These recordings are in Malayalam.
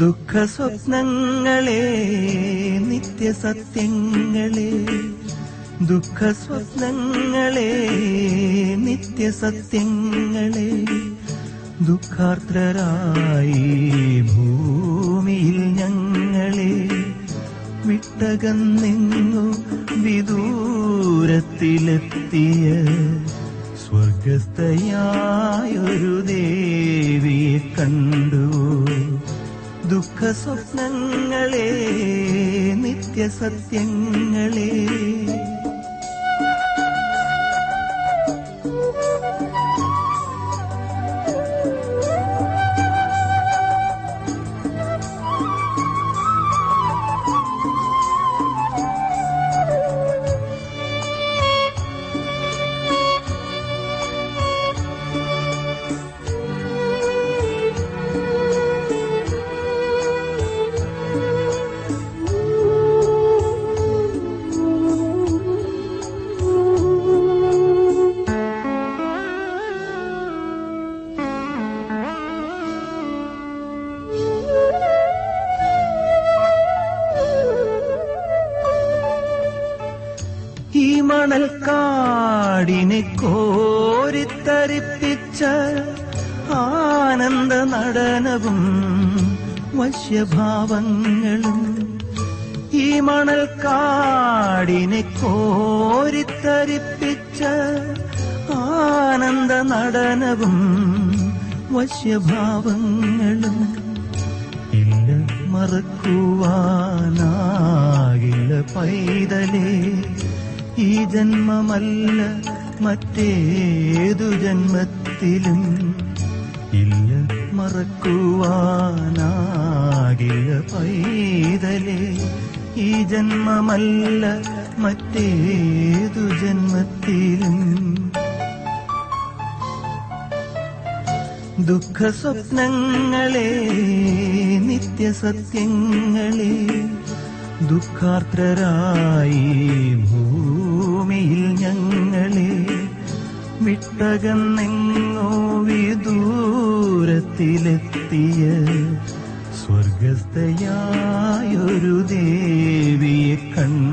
ദുഃഖ സ്വപ്നങ്ങളെ നിത്യസത്യങ്ങളെ ദുഃഖ സ്വപ്നങ്ങളെ നിത്യസത്യങ്ങളെ ദുഃഖാർദ്രരായി ഭൂമിയിൽ ഞങ്ങളെ വിട്ടകന്നിങ്ങു വിദൂരത്തിലെത്തിയ സ്വർഗസ്ഥയായൊരു ദേവിയെ കണ്ടു. ദുഃഖ സ്വപ്നങ്ങളെ നിത്യസത്യങ്ങളെ. മണൽക്കാടിനെ കോരിത്തരിപ്പിച്ച ആനന്ദ നടനവും വശ്യഭാവങ്ങളും ഈ മണൽക്കാടിനെ കോരിത്തരിപ്പിച്ച ആനന്ദ നടനവും വശ്യഭാവങ്ങളും ഇല്ല മറക്കുവാനാകില്ല പൈതലേ. ഈ ജന്മമല്ല മറ്റേതു ജന്മത്തിലും ഇല്ല. മറക്കുവാനാകില്ല പൈതലേ. ഈ ജന്മമല്ല മറ്റേതു ജന്മത്തിലും ദുഃഖ സ്വപ്നങ്ങളെ നിത്യസത്യങ്ങളെ ദുഃഖാർദ്രരായി ഭൂമിയിൽ ഞങ്ങളെ വിട്ടകന്നെങ്ങോ വിദൂരത്തിലെത്തിയ സ്വർഗസ്ഥയായൊരു ദേവിയെ കണ്ടു.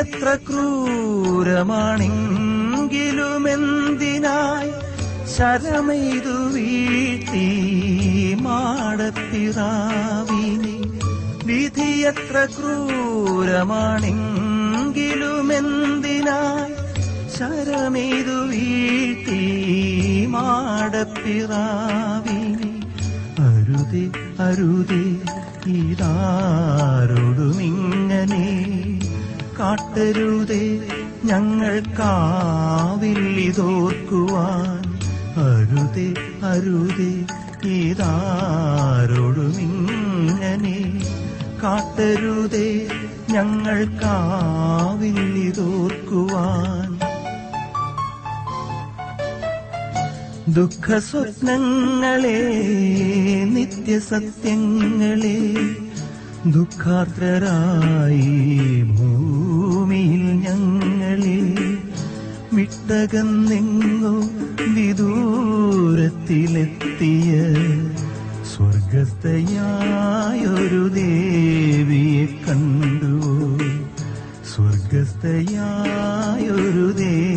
വിധിയത്ര ക്രൂരമാണെങ്കിലുമെന്തിനായി ശരമെയ്തു വീഴ്ത്തി എത്ര ക്രൂരമാണെങ്കിലും ക്രൂരമാണെങ്കിലുമെന്തിനായി ശരമെയ്തു വീഴ്ത്തി മാടപ്പിറാവിനെ അരുതേ അരുതേ ഇതാരോടുമിങ്ങനെ കാട്ടരുതേ ഞങ്ങൾക്കാവില്ലിതോർക്കുവാൻ അരുതേ അരുതേ ഇതാരോടുമിങ്ങനെ കാട്ടരുതേ ഞങ്ങൾക്കാവില്ലിതോർക്കുവാൻ ദുഃഖ സ്വപ്നങ്ങളെ നിത്യസത്യങ്ങളെ ദുഃഖാർദ്രരായി ഭൂമിയിൽ ഞങ്ങളിൽ വിട്ടകന്നെങ്ങോ വിദൂരത്തിലെത്തിയ സ്വർഗസ്ഥയായൊരു ദേവിയെ കണ്ടു. സ്വർഗസ്ഥയായൊരു ദേവിയെ